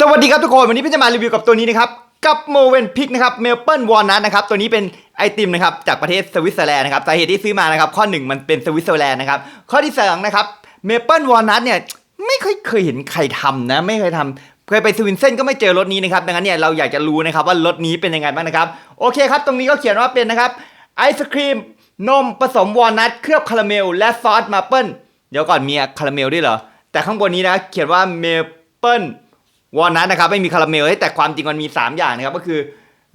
สวัสดีครับทุกคน วันนี้พี่จะมารีวิวกับตัวนี้นะครับ กับโมเวนพิกนะครับเมลเปิลวอลนัทนะครับตัวนี้เป็นไอติมนะครับจากประเทศสวิตเซอร์แลนด์นะครับสาเหตุที่ซื้อมานะครับข้อหนึ่งมันเป็นสวิตเซอร์แลนด์นะครับข้อที่สองนะครับเมเปิลวอลนัทเนี่ยไม่ค่อยเคยเห็นใครทำนะ ไม่เคยทำเคยไปสวินเซนก็ไม่เจอรถนี้นะครับดังนั้นเนี่ยเราอยากจะรู้นะครับว่ารถนี้เป็นยังไงบ้างนะครับโอเคครับตรงนี้ก็เขียนว่าเป็นนะครับไอศครีมนมผสมวอลนัทเคลือบคาราเมล และซอสมาเปิลเดี๋ยวก่อนมีคาราเมลด้วยเหรอแต่ข้างบนนี้นะเขียนว่าเมเปิล วอลนัทนะครับไม่มีคาราเมลแต่ความจริงมันมี 3 อย่างนะครับก็คือ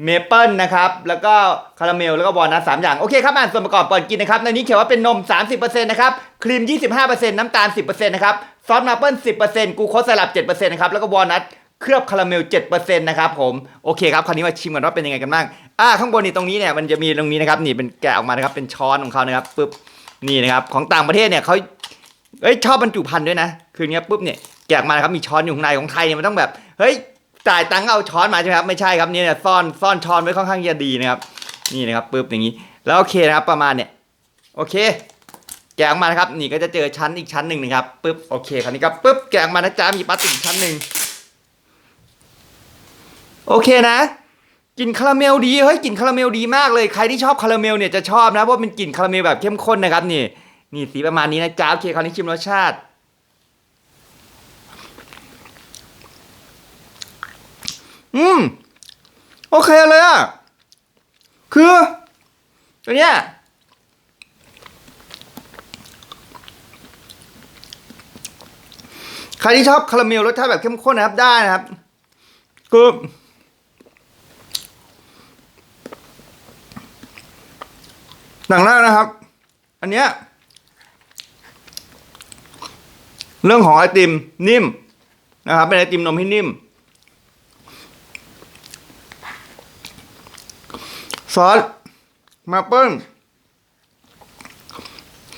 เมเปิลนะครับแล้วก็คาราเมลแล้วก็วอลนัทสอย่างโอเคครับอ่านส่วนประกอบก่อนกินนะครับในนี้เขียนว่าเป็นนม 30%นะครับครีม 25%น้ำตาล 10%นะครับซอสมาเปิล10%กูโคสสลับ7%นะครับแล้วก็วอลนัทเคลือบคาราเมล7%นะครับผมโอเคครับคราวนี้มาชิมกันว่าเป็นยังไงกันบ้างอ่าข้างบนนี่ตรงนี้เนี่ยมันจะมีตรงนี้นะครับนี่เป็นแกะออกมานะครับเป็นช้อนของเขานะครับปึ๊บนี่นะครับของต่างประเทศเนี่ยเขาเอ้ยชอบบรรจุภัณฑ์ด้วยนะ คือเนี้ยปุ๊บเนี่ย แกะออกมานะครับมีช้อนอยู่ข้างในของไทยเนี่ยมันต้องแบบเฮ้ยจ่ายตังค์เอาช้อนมาใช่ไหมครับไม่ใช่ครับเนี่ยซ่อนซ่อนช้อนไว้ค่อนข้างจะดีนะครับนี่นะครับปุ๊บอย่างนี้ แล้วโอเคนะครับประมาณเนี่ยโอเค แกะออกมานะครับนี่ก็จะเจอชั้นอีกชั้นหนึ่งนะครับปุ๊บโอเคคราวนี้ก็ปุ๊บแกะออกมานะจ๊ะมีพลาติกอีกชั้นหนึ่งโอเคนะกลิ่นคาราเมลดีเฮ้ยกลิ่นคาราเมลดีมากเลยใครที่ชอบคาราเมลเนี่ยจะชอบนะเพราะเป็นกลิ่นคาราเมลแบบเข้มข้นนะครับนี่นี่สีประมาณนี้นะจ๊ะโอเคคราวนี้ชิมรสชาติ อืม โอเคเลยอะคือตัวเนี้ยใครที่ชอบคาราเมลรสชาติแบบเข้มข้นนะครับได้นะครับคือหนังแรกนะครับ อันเนี้ยเรื่องของไอติมนิ่มนะครับเป็นไอติมนมที่นิ่ม ซอสมาเปิ้ล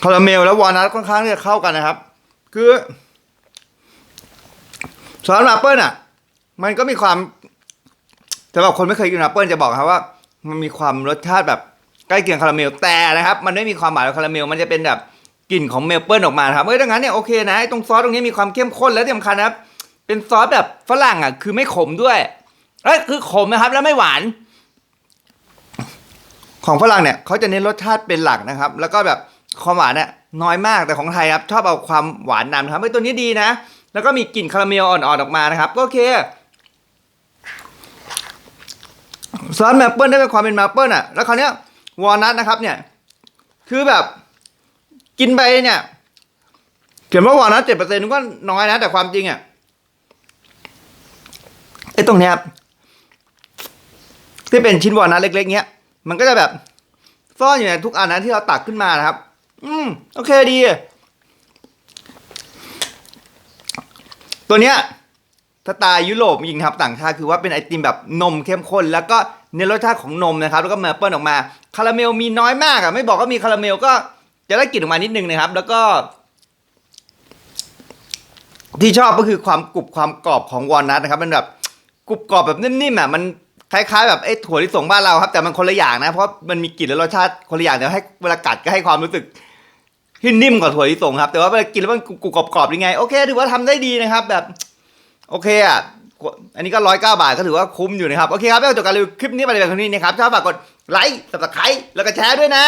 คาราเมลและวอลนัทค่อนข้างที่จะเข้ากันนะครับ คือซอสมาเปิ้ลอะ มันก็มีความสำหรับคนไม่เคยกินมาเปิ้ลจะบอกครับว่า มันมีความรสชาติแบบใกล้เคียงคาราเมลแต่นะครับ มันไม่มีความหวานของคาราเมล มันจะเป็นแบบกลิ่นของเมลเปิ้ลออกมาครับเอ้ยดังนั้นเนี่ยโอเคนะไอ้ตรงซอสตรงนี้มีความเข้มข้นและที่สำคัญนะครับ เป็นซอสแบบฝรั่งอะ คือไม่ขมด้วยเอ้ยคือขมนะครับแล้วไม่หวาน ของฝรั่งเนี่ยเขาจะเน้นรสชาติเป็นหลักนะครับ แล้วก็แบบความหวานเนี่ยน้อยมากแต่ของไทยครับชอบเอาความหวานนำนะครับไอ้ตัวนี้ดีนะ แล้วก็มีกลิ่นคาราเมลอ่อนๆออกมานะครับ ก็โอเคซอสแมปเปิลได้เป็นความเป็นแมปเปิลอะแล้วคราวเนี้ยวอลนัทนะครับ เนี่ย คือแบบกินไปเนี่ยเขียนว่าวอลนัทเจ็ดเปอร์เซ็นต์ก็น้อยนะ แต่ความจริงอะไอ้ตรงเนี้ยครับที่เป็นชิ้นวอลนัทเล็กๆเนี้ย มันก็จะแบบซ่อนอยู่ในทุกอันนะที่เราตักขึ้นมานะครับ อืมโอเคดี ตัวเนี้ยสไตล์ยุโรปจริงครับต่างชาติคือว่าเป็นไอติมแบบนมเข้มข้น แล้วก็เน้นรสชาติของนมนะครับ แล้วก็มาเปิลออกมาคาราเมลมีน้อยมากอะไม่บอกว่ามีคาราเมลก็จะได้กลิ่นออกมานิดนึงนะครับ แล้วก็ ที่ชอบก็คือความกรุบความกรอบของวอลนัทนะครับ มันแบบกรุบกรอบแบบนิ่มๆอะมัน คล้ายๆแบบไอ้ถั่วลิสงบ้านเราครับ แต่มันคนละอย่างนะ เพราะมันมีกลิ่นและรสชาติคนละอย่างแต่ให้เวลากัดก็ให้ความรู้สึกที่นิ่มกว่าถั่วลิสงครับ แต่ว่าเวลากินแล้วมันกรุบกรอบๆยังไง โอเคถือว่าทำได้ดีนะครับ แบบ โอเคอะอันนี้ก็ร้อยเก้าบาทก็ถือว่าคุ้มอยู่นะครับ โอเคครับแล้วจบการรีวิวคลิปนี้ไปเลยแบบนี้นะครับชอบฝากกดไลค์สับสไครต์แล้วก็แชร์ด้วยนะ